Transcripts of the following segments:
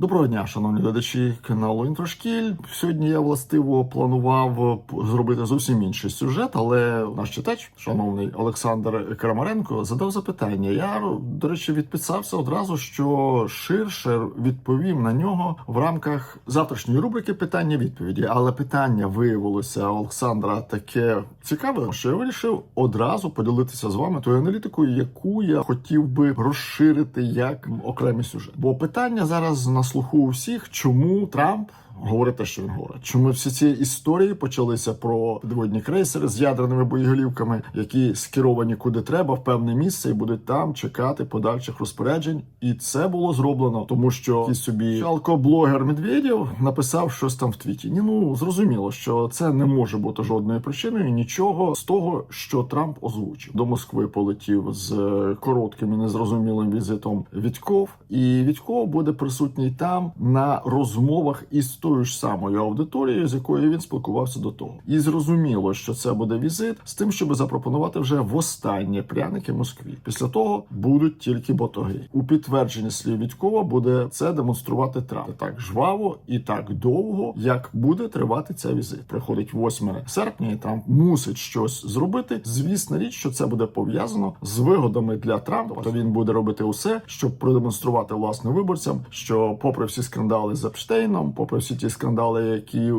Доброго дня, шановні глядачі каналу Інфошкіль. Сьогодні я властиво планував зробити зовсім інший сюжет, але наш читач, шановний Олександр Крамаренко, задав запитання. Я до речі відписався одразу, що ширше відповім на нього в рамках завтрашньої рубрики питання-відповіді. Але питання виявилося Олександра таке цікаве, що я вирішив одразу поділитися з вами тою аналітикою, яку я хотів би розширити як окремий сюжет. Бо питання зараз на слуху у всіх, чому Трамп. Говорить те, що він говорить. Чому всі ці історії почалися про підводні крейсери з ядерними боєголівками, які скеровані куди треба в певне місце, і будуть там чекати подальших розпоряджень. І це було зроблено, тому що якийсь собі алкоблогер Медведєв написав щось там в твіті. Ні, ну зрозуміло, що це не може бути жодною причиною. Нічого з того, що Трамп озвучив до Москви, полетів з е, коротким і незрозумілим візитом Вітьков, і Вітьков буде присутній там на розмовах із тою ж самою аудиторією, з якою він спілкувався до того. І зрозуміло, що це буде візит з тим, щоб запропонувати вже востаннє пряники Москві. Після того будуть тільки ботоги. У підтвердженні слів Вітькова буде це демонструвати Трамп так жваво і так довго, як буде тривати ця візит. Приходить 8 серпня, і Трамп мусить щось зробити. Звісна річ, що це буде пов'язано з вигодами для Трампа. То він буде робити усе, щоб продемонструвати власне виборцям, що, попри всі скандали з Епштейном, попри всі ті скандали, які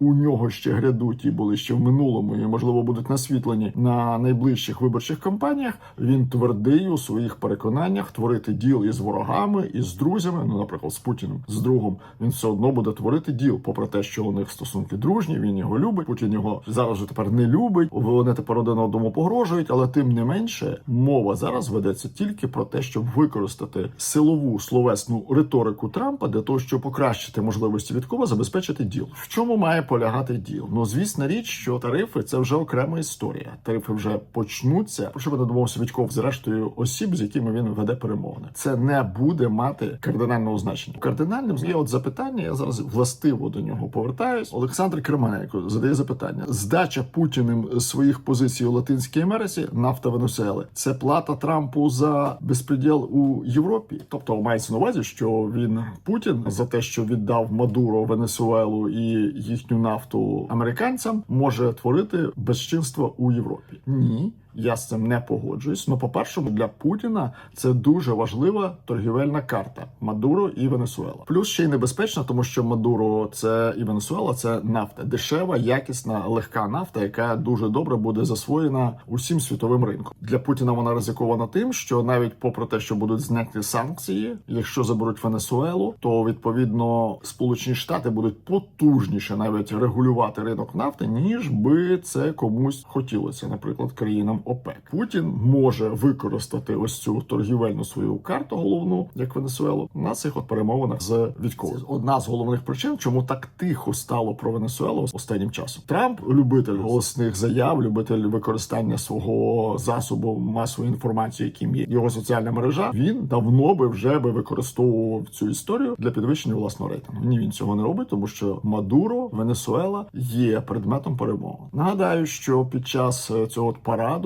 у нього ще грядуть і були ще в минулому, і можливо будуть насвітлені на найближчих виборчих кампаніях. Він твердий у своїх переконаннях творити діл із ворогами, із друзями. Ну, наприклад, з Путіним, з другом. Він все одно буде творити діл, попри те, що у них стосунки дружні. Він його любить. Путін його зараз вже тепер не любить. Вони тепер один одному погрожують, але тим не менше мова зараз ведеться тільки про те, щоб використати силову словесну риторику Трампа для того, щоб покращити можливості Віткова забезпечити діл. В чому має полягати діл? Ну звісна річ, що тарифи це вже окрема історія. Тарифи вже почнуться. Про що домовився Вітьков з рештою осіб, з якими він веде перемовини. Це не буде мати кардинального значення. Кардинальним є от запитання. Я зараз властиво до нього повертаюсь. Олександр Кремененко задає запитання: здача Путіним своїх позицій у Латинській Америці нафта Венесуели – це плата Трампу за безпреділ у Європі. Тобто мається на увазі, що він Путін за те, що віддав Мадуро Венесуелу і їхню нафту американцям, може творити безчинство у Європі. Ні. Я з цим не погоджуюсь. Ну, по-перше, для Путіна це дуже важлива торгівельна карта Мадуро і Венесуела. Плюс ще й небезпечно, тому що Мадуро це і Венесуела це нафта, дешева, якісна, легка нафта, яка дуже добре буде засвоєна усім світовим ринком. Для Путіна вона ризикована тим, що навіть попри те, що будуть зняті санкції, якщо заберуть Венесуелу, то відповідно Сполучені Штати будуть потужніше навіть регулювати ринок нафти, ніж би це комусь хотілося, наприклад, країнам. ОПЕК. Путін може використати ось цю торгівельну свою карту головну, як Венесуелу, на цих от перемовинах з Вітьковим. Одна з головних причин, чому так тихо стало про Венесуелу останнім часом. Трамп, любитель голосних заяв, любитель використання свого засобу масової інформації, яким є його соціальна мережа. Він давно би вже би використовував цю історію для підвищення власного рейтингу. Ні, він цього не робить, тому що Мадуро, Венесуела є предметом перемоги. Нагадаю, що під час е, цього от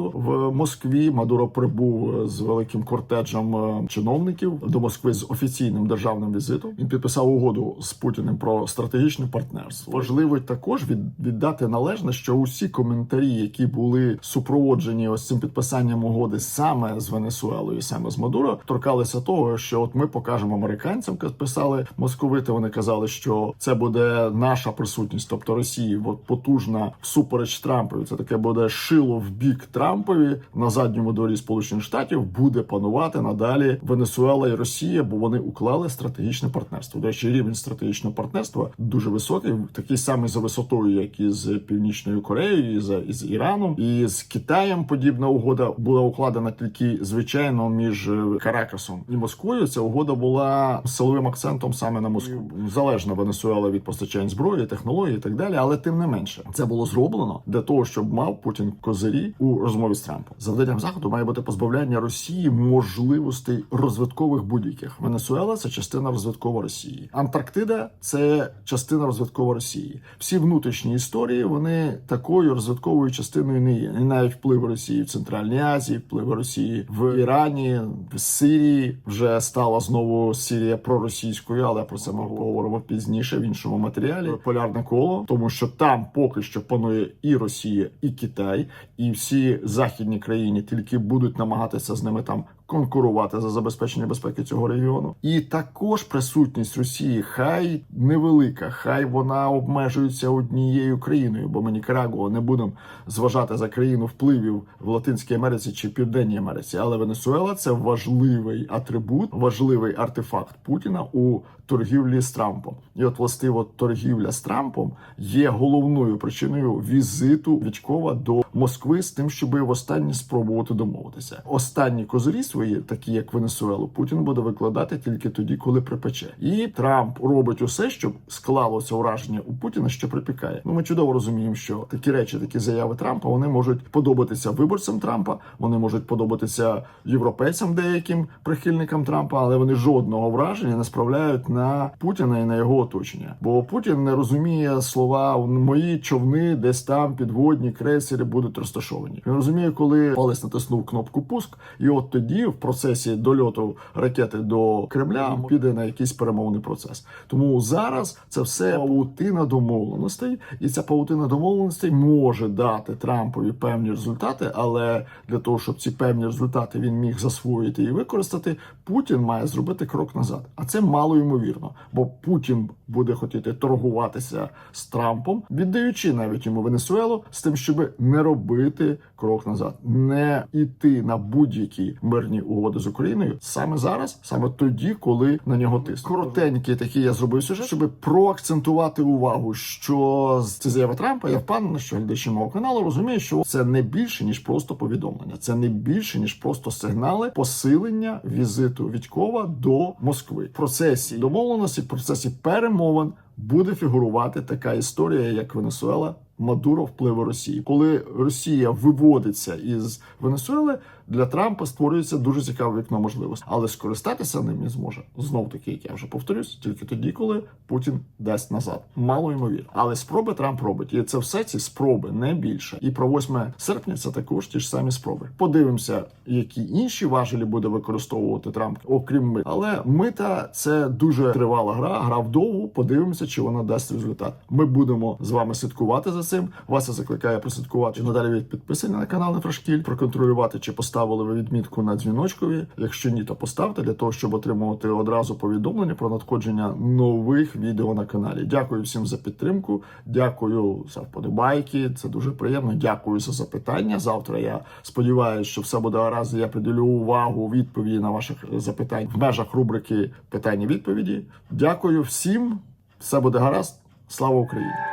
параду в Москві. Мадуро прибув з великим кортеджем е, чиновників до Москви з офіційним державним візитом. Він підписав угоду з Путіним про стратегічне партнерство. Важливо також від, віддати належне, що усі коментарі, які були супроводжені ось цим підписанням угоди саме з Венесуелою, саме з Мадуро, торкалися того, що от ми покажемо американцям, писали московити. Вони казали, що це буде наша присутність, тобто Росії, от потужна всупереч Трампові. Це таке буде шило в бік Трампові на задньому дворі Сполучених Штатів буде панувати надалі Венесуела і Росія, бо вони уклали стратегічне партнерство. До речі, рівень стратегічного партнерства дуже високий, такий самий за висотою, як і з Північною Кореєю, і з, і Іраном, і з Китаєм. Подібна угода була укладена тільки звичайно між Каракасом і Москвою. Ця угода була силовим акцентом саме на Москву. Залежна Венесуела від постачань зброї, технологій і так далі. Але тим не менше, це було зроблено для того, щоб мав Путін козирі у розмові розмові з Трампом. Завданням заходу має бути позбавляння Росії можливостей розвиткових будь-яких. Венесуела це частина розвиткова Росії. Антарктида це частина розвиткова Росії. Всі внутрішні історії вони такою розвитковою частиною не є. І навіть вплив Росії в Центральній Азії, вплив Росії в Ірані, в Сирії вже стала знову Сирія проросійською, але про це ми поговоримо пізніше в іншому матеріалі. Полярне коло, тому що там поки що панує і Росія, і Китай, і всі західні країни тільки будуть намагатися з ними там конкурувати за забезпечення безпеки цього регіону. І також присутність Росії хай невелика, хай вона обмежується однією країною, бо ми Нікарагуа не будемо зважати за країну впливів в Латинській Америці чи Південній Америці. Але Венесуела це важливий атрибут, важливий артефакт Путіна у торгівлі з Трампом. І от властиво торгівля з Трампом є головною причиною візиту Вічкова до Москви з тим, щоб востаннє спробувати домовитися. Останні козирі свої, такі як Венесуелу, Путін буде викладати тільки тоді, коли припече. І Трамп робить усе, щоб склалося враження у Путіна, що припікає. Ну ми чудово розуміємо, що такі речі, такі заяви Трампа, вони можуть подобатися виборцям Трампа, вони можуть подобатися європейцям, деяким прихильникам Трампа, але вони жодного враження не справляють на Путіна і на його оточення. Бо Путін не розуміє слова мої човни, десь там підводні крейсери будуть розташовані. Він розуміє, коли палець натиснув кнопку пуск, і от тоді в процесі дольоту ракети до Кремля піде на якийсь перемовний процес. Тому зараз це все паутина домовленостей, і ця паутина домовленостей може дати Трампові певні результати, але для того, щоб ці певні результати він міг засвоїти і використати, Путін має зробити крок назад. А це мало ймовірно, бо Путін буде хотіти торгуватися з Трампом, віддаючи навіть йому Венесуелу з тим, щоб не робити крок назад, не йти на будь-які мирні угоди з Україною саме зараз, саме тоді, коли на нього тиск. Коротенький такий я зробив сюжет, щоб проакцентувати увагу, що це заява Трампа. Я впевнений, що глядачі мого каналу розуміють, що це не більше ніж просто повідомлення, це не більше ніж просто сигнали посилення візиту Вітькова до Москви. В процесі домовленості, в процесі перемовин буде фігурувати така історія, як Венесуела. Мадуро впливу Росії, коли Росія виводиться із Венесуели, для Трампа створюється дуже цікаве вікно можливостей, але скористатися ним не зможе знов таки, як я вже повторюсь, тільки тоді, коли Путін дасть назад. Мало ймовірно. Але спроби Трамп робить, і це все ці спроби не більше. І про 8 серпня це також ті ж самі спроби. Подивимося, які інші важелі буде використовувати Трамп, окрім ми. Але мита це дуже тривала гра. Гра вдовгу. Подивимося, чи вона дасть результат. Ми будемо з вами слідкувати за цим. Вас я закликаю прослідкувати надалі від підписання на канал Нефрашкіль, проконтролювати, чи поставили ви відмітку на дзвіночкові. Якщо ні, то поставте для того, щоб отримувати одразу повідомлення про надходження нових відео на каналі. Дякую всім за підтримку. Дякую за вподобайки. Це дуже приємно. Дякую за запитання. Завтра я сподіваюся, що все буде гаразд. Я приділю увагу відповіді на ваших запитань в межах рубрики питання відповіді. Дякую всім. Все буде гаразд. Слава Україні!